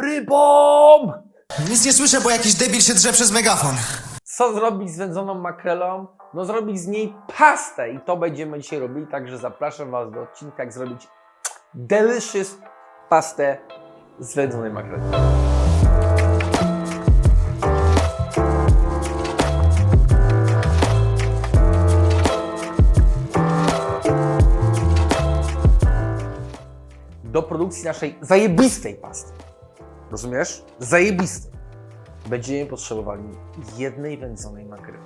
rybą! Nic nie słyszę, bo jakiś debil się drze przez megafon. Co zrobić z wędzoną makrelą? No zrobić z niej pastę i to będziemy dzisiaj robili, także zapraszam Was do odcinka, jak zrobić delicious pastę z wędzonej makreli. Do produkcji naszej zajebistej pasty. Rozumiesz? Zajebistej będziemy potrzebowali jednej wędzonej makreli.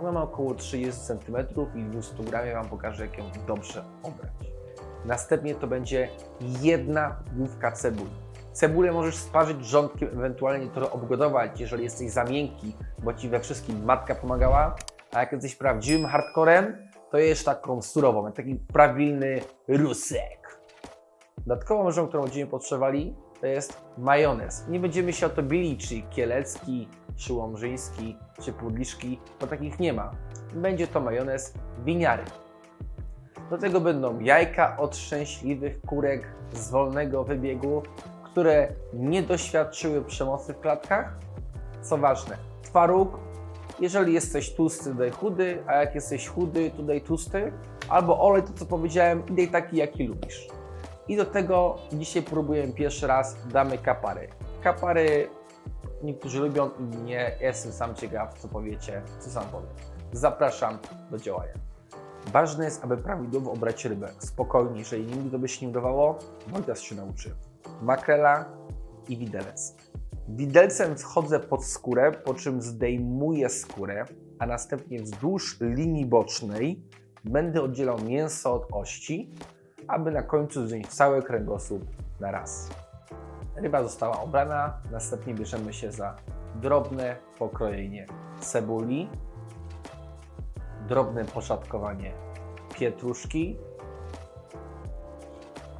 Ona ma około 30 cm i 200 g. Ja Wam pokażę, jak ją dobrze obrać. Następnie to będzie jedna główka cebuli. Cebulę możesz sparzyć rządkiem, ewentualnie to obgotować, jeżeli jesteś za miękki, bo Ci we wszystkim matka pomagała. A jak jesteś prawdziwym hardcorem, to jesz taką surową, taki prawilny rusek. Dodatkową rzeczą, którą będziemy potrzebowali, to jest majonez. Nie będziemy się o to bili, czy kielecki, czy łomżyński, czy pudliszki, bo takich nie ma. Będzie to majonez winiary. Do tego będą jajka od szczęśliwych kurek z wolnego wybiegu, które nie doświadczyły przemocy w klatkach. Co ważne, twaróg. Jeżeli jesteś tłusty, daj chudy, a jak jesteś chudy, to daj tłusty. Albo olej, to co powiedziałem, daj taki, jaki lubisz. I do tego dzisiaj próbujemy pierwszy raz, damy kapary. Kapary niektórzy lubią, inni nie. Jestem sam ciekaw, co powiecie, co sam powiem. Zapraszam do działania. Ważne jest, aby prawidłowo obrać rybę. Spokojnie, jeżeli nigdy to by się nie udawało, Wojtas się nauczy. Makrela i widelec. Widelcem wchodzę pod skórę, po czym zdejmuję skórę, a następnie wzdłuż linii bocznej będę oddzielał mięso od ości, aby na końcu zdjąć cały kręgosłup na raz. Ryba została obrana, następnie bierzemy się za drobne pokrojenie cebuli, drobne poszatkowanie pietruszki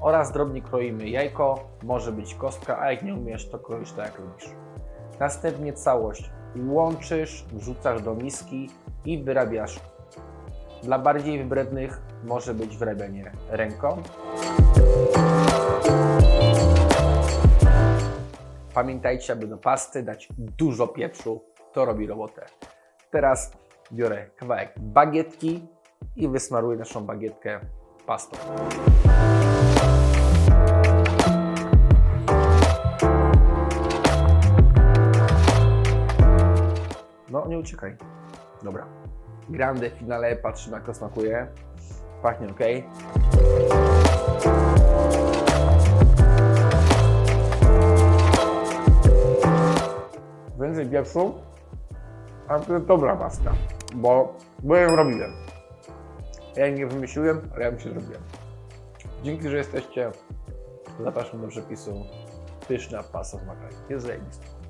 oraz drobnie kroimy jajko, może być kostka, a jak nie umiesz, to kroisz tak jak lubisz. Następnie całość łączysz, wrzucasz do miski i wyrabiasz. Dla bardziej wybrednych może być wyrabianie ręką. Pamiętajcie, aby do pasty dać dużo pieprzu, to robi robotę. Teraz biorę kawałek bagietki i wysmaruję naszą bagietkę pastą. No, nie uciekaj. Dobra. Grande finale, patrzymy jak to smakuje. Pachnie ok. Więcej pieprzu, a to jest dobra pasta, bo, bo ja ją robiłem. Ja nie wymyśliłem, ale ja ją się zrobiłem. Dzięki, że jesteście. Zapraszam do przepisu. Pyszna pasta z makreli. Jest zajebista.